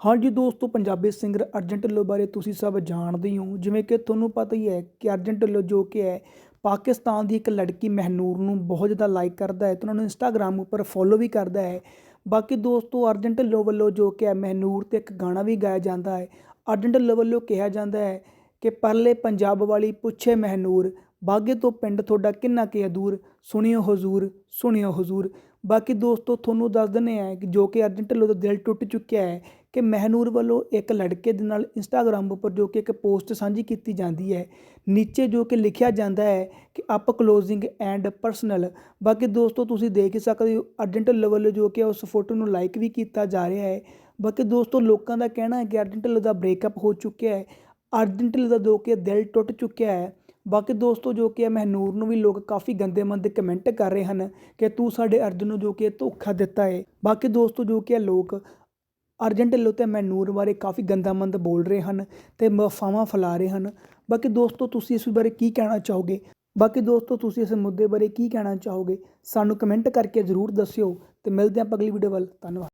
ਹਾਂਜੀ ਦੋਸਤੋ, ਪੰਜਾਬੀ ਸਿੰਗਰ ਅਰਜਨ ਢਿੱਲੋਂ ਬਾਰੇ ਤੁਸੀਂ ਸਭ ਜਾਣਦੇ ਹੀ ਹੋ। ਜਿਵੇਂ ਕਿ ਤੁਹਾਨੂੰ ਪਤਾ ਹੀ ਹੈ ਕਿ ਅਰਜਨ ਢਿੱਲੋਂ ਜੋ ਕਿ ਹੈ, ਪਾਕਿਸਤਾਨ ਦੀ ਇੱਕ ਲੜਕੀ ਮਹਿਨੂਰ ਨੂੰ ਬਹੁਤ ਜ਼ਿਆਦਾ ਲਾਈਕ ਕਰਦਾ ਹੈ ਤੇ ਉਹਨਾਂ ਨੂੰ ਇੰਸਟਾਗ੍ਰਾਮ ਉੱਪਰ ਫੋਲੋ ਵੀ ਕਰਦਾ ਹੈ। ਬਾਕੀ ਦੋਸਤੋ, ਅਰਜਨ ਢਿੱਲੋਂ ਵੱਲੋਂ ਜੋ ਕਿ ਹੈ, ਮਹਿਨੂਰ ਤੇ ਇੱਕ ਗਾਣਾ ਵੀ ਗਾਇਆ ਜਾਂਦਾ ਹੈ। ਅਰਜਨ ਢਿੱਲੋਂ ਵੱਲੋਂ ਕਿਹਾ ਜਾਂਦਾ ਹੈ ਕਿ ਪਰਲੇ ਪੰਜਾਬ ਵਾਲੀ ਪੁੱਛੇ ਮਹਿਨੂਰ ਬਾਗੇ ਤੋਂ ਪਿੰਡ ਤੁਹਾਡਾ ਕਿੰਨਾ ਕੁ ਦੂਰ? ਸੁਣਿਓ ਹਜ਼ੂਰ ਸੁਣਿਓ ਹਜ਼ੂਰ। ਬਾਕੀ ਦੋਸਤੋ, ਤੁਹਾਨੂੰ ਦੱਸ ਦਿੰਦੇ ਆ ਕਿ ਜੋ ਕਿ ਅਰਜਨ ਢਿੱਲੋਂ ਦਾ ਦਿਲ ਟੁੱਟ ਚੁੱਕਿਆ ਹੈ ਕਿ ਮਹਿਨੂਰ ਵੱਲੋਂ ਇੱਕ ਲੜਕੇ ਦੇ ਨਾਲ ਇੰਸਟਾਗ੍ਰਾਮ ਉੱਪਰ ਜੋ ਕਿ ਇੱਕ ਪੋਸਟ ਸਾਂਝੀ ਕੀਤੀ ਜਾਂਦੀ ਹੈ, ਨੀਚੇ ਜੋ ਕਿ ਲਿਖਿਆ ਜਾਂਦਾ ਹੈ ਕਿ ਅਪ ਕਲੋਜ਼ਿੰਗ ਐਂਡ ਪਰਸਨਲ ਬਾਕੀ ਦੋਸਤੋ, ਤੁਸੀਂ ਦੇਖ ਹੀ ਸਕਦੇ ਹੋ ਅਰਜਨ ਢਿੱਲੋਂ ਵੱਲੋਂ ਜੋ ਕਿ ਉਸ ਫੋਟੋ ਨੂੰ ਲਾਈਕ ਵੀ ਕੀਤਾ ਜਾ ਰਿਹਾ ਹੈ। ਬਾਕੀ ਦੋਸਤੋ, ਲੋਕਾਂ ਦਾ ਕਹਿਣਾ ਹੈ ਕਿ ਅਰਜਨ ਢਿੱਲੋਂ ਦਾ ਬ੍ਰੇਕਅਪ ਹੋ ਚੁੱਕਿਆ ਹੈ। ਅਰਜਨ ਢਿੱਲੋਂ ਦਾ ਜੋ ਕਿ ਦਿਲ ਟੁੱਟ ਚੁੱਕਿਆ ਹੈ। ਬਾਕੀ ਦੋਸਤੋ ਜੋ ਕਿ ਹੈ ਮਹਿਨੂਰ ਨੂੰ ਵੀ ਲੋਕ ਕਾਫੀ ਗੰਦੇ ਮੰਦੇ ਕਮੈਂਟ ਕਰ ਰਹੇ ਹਨ ਕਿ ਤੂੰ ਸਾਡੇ ਅਰਜਨ ਨੂੰ ਜੋ ਕਿ ਧੋਖਾ ਦਿੱਤਾ ਹੈ ਬਾਕੀ ਦੋਸਤੋ ਜੋ ਕਿ ਹੈ ਲੋਕ ਅਰਜਨ ਢਿੱਲੋਂ ਤੇ ਮਹਿਨੂਰ ਬਾਰੇ ਕਾਫੀ ਗੰਦਾ ਮੰਦ ਬੋਲ ਰਹੇ ਹਨ ਤੇ ਅਫਵਾਹਾਂ ਫੈਲਾ ਰਹੇ ਹਨ। ਬਾਕੀ ਦੋਸਤੋ ਤੁਸੀਂ ਇਸ ਬਾਰੇ ਕੀ ਕਹਿਣਾ ਚਾਹੋਗੇ? ਬਾਕੀ ਦੋਸਤੋ ਤੁਸੀਂ ਇਸ ਮੁੱਦੇ ਬਾਰੇ ਕੀ ਕਹਿਣਾ ਚਾਹੋਗੇ? ਸਾਨੂੰ ਕਮੈਂਟ ਕਰਕੇ ਜ਼ਰੂਰ ਦੱਸਿਓ ਤੇ ਮਿਲਦੇ ਹਾਂ ਅਗਲੀ ਵੀਡੀਓ ਵੱਲ। ਧੰਨਵਾਦ।